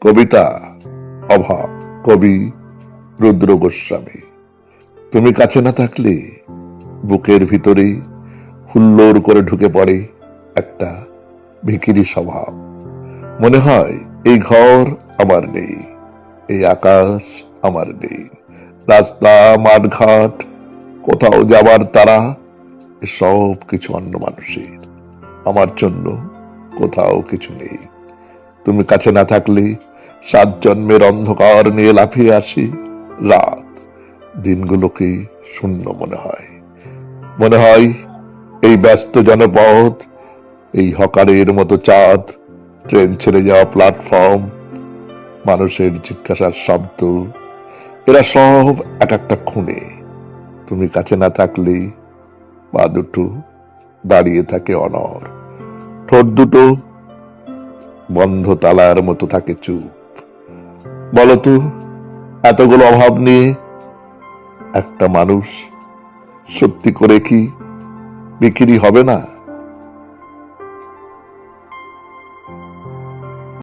কবিতা অভাব, কবি রুদ্র গোস্বামী। তুমি কাছে না থাকলে বুকের ভিতরে হুল্লোর করে ঢুকে পড়ে একটা ভিকিরি স্বভাব। মনে হয় এই ঘর আমার নেই, এই আকাশ আমার নেই। রাস্তা, মাঠঘাট, কোথাও যাবার তারা সব কিছু অন্য মানুষের। আমার জন্য কোথাও কিছু নেই। তুমি কাছে না থাকলে সাত জন্মের অন্ধকার নিয়ে লাফিয়ে আসি। রাত দিনগুলোকে শূন্য মনে হয়। মনে হয় এই ব্যস্ত জনপথ এই হকারের মতো চাঁদ, ট্রেন ছেড়ে যাওয়া প্ল্যাটফর্ম, মানুষের জিজ্ঞাসার শব্দ, এরা সব এক একটা খুনে। তুমি কাছে না থাকলে পা দুটো দাঁড়িয়ে থাকে অনর ঠোঁট দুটো বন্ধ তালার মতো থাকে চুপ। বলতো এতগুলো অভাব নিয়ে একটা মানুষ সত্যি করে কি বিক্রি হবে না?